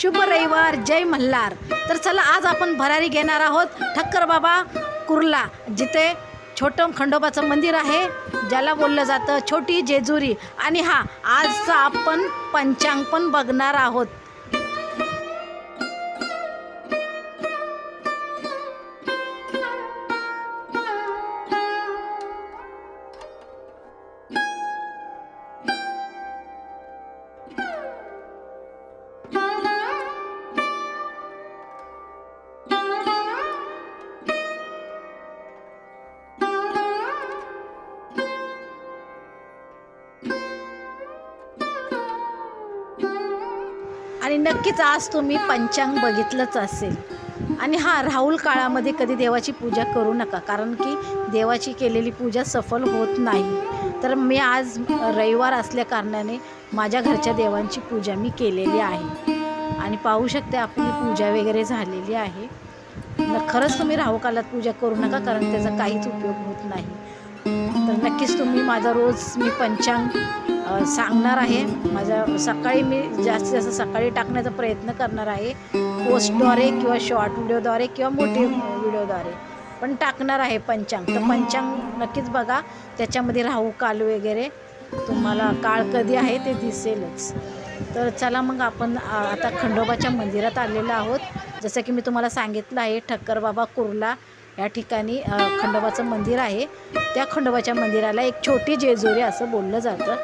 शुभ रविवार जय मल्हार. तर चला आज आपण भरारी घेणार आहोत ठक्कर बाबा कुर्ला जिथे छोटं खंडोबाचं मंदिर आहे ज्याला बोललं जातं छोटी जेजुरी. आणि हा आजचा आपण पंचांग पण बघणार आहोत. आणि नक्कीच आज तुम्ही पंचांग बघितलंच असेल. आणि हा राहुल काळामध्ये कधी देवाची पूजा करू नका कारण की देवाची केलेली पूजा सफल होत नाही. तर मी आज रविवार असल्या कारणाने माझ्या घरच्या देवांची पूजा मी केलेली आहे. आणि पाहू शकते आपली पूजा वगैरे झालेली आहे. खरंच तुम्ही राहू काळात पूजा करू नका कारण त्याचा काहीच उपयोग होत नाही. तर नक्कीच तुम्ही माझा रोज मी पंचांग सांगणार आहे. माझ्या सकाळी मी जास्तीत जास्त सकाळी टाकण्याचा प्रयत्न करणार आहे. पोस्टद्वारे किंवा शॉर्ट व्हिडिओद्वारे किंवा मोठे व्हिडिओद्वारे. पण टाकणार आहे पंचांग. तर पंचांग नक्कीच बघा. त्याच्यामध्ये राहू काल वगैरे तुम्हाला काळ कधी आहे ते दिसेलच. तर चला मग आपण आता खंडोबाच्या मंदिरात आलेलो आहोत. जसं की मी तुम्हाला सांगितलं आहे ठक्कर बाबा कुर्ला या ठिकाणी खंडोबाचं मंदिर आहे. त्या खंडोबाच्या मंदिराला एक छोटी जेजुरी असं बोललं जातं.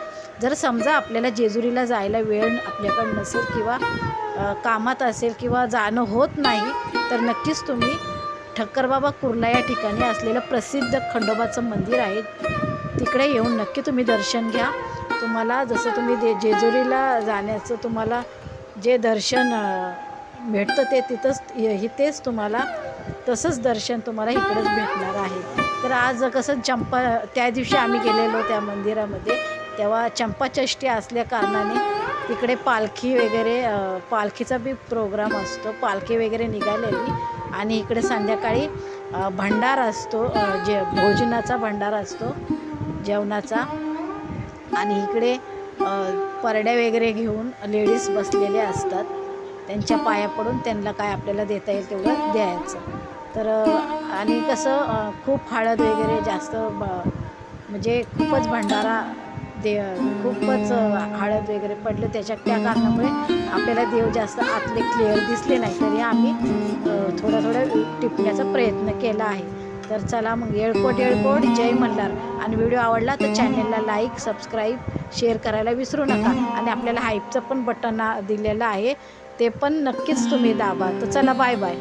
जर समजा आपल्याला जेजुरीला जायला वेळ आपल्याकडं नसेल किंवा कामात असेल किंवा जाणं होत नाही तर नक्कीच तुम्ही ठक्करबाबा कुर्ला या ठिकाणी असलेलं प्रसिद्ध खंडोबाचं मंदिर आहे. तिकडे येऊन नक्की तुम्ही दर्शन घ्या. तुम्हाला जसं तुम्ही दे जेजुरीला जाण्याचं तुम्हाला जे दर्शन भेटतं ते तिथंच इथेच तुम्हाला तसंच दर्शन तुम्हाला इकडंच भेटणार आहे. तर आज कसं चंपा त्या दिवशी आम्ही गेलेलो त्या मंदिरामध्ये. तेव्हा चंपाषष्ठी असल्या कारणाने तिकडे पालखी वगैरे पालखीचा बी प्रोग्राम असतो. पालखी वगैरे निघालेली आणि इकडे संध्याकाळी भंडार असतो जे भोजनाचा भंडार असतो जेवणाचा. आणि इकडे परड्या वगैरे घेऊन लेडीज बसलेले असतात. त्यांच्या पाया पडून त्यांना काय आपल्याला देता येईल तेवढं द्यायचं. तर आणि कसं खूप हळद वगैरे जास्त ब म्हणजे खूपच भंडारा दे खूपच हळद वगैरे पडलं त्याच्या त्या कारणामुळे आपल्याला देव जास्त आतले क्लिअर दिसले नाही. तरी आम्ही थोडा थोडा टिपण्याचा प्रयत्न केला आहे. तर चला मग येळकोट येळकोट. जय मल्हार. आणि व्हिडिओ आवडला तर चॅनलला लाईक सबस्क्राईब शेअर करायला विसरू नका. आणि आपल्याला हाईपचं पण बटन दिलेलं आहे. ते पण नक्कीच तुम्ही दाबा. तर चला बाय बाय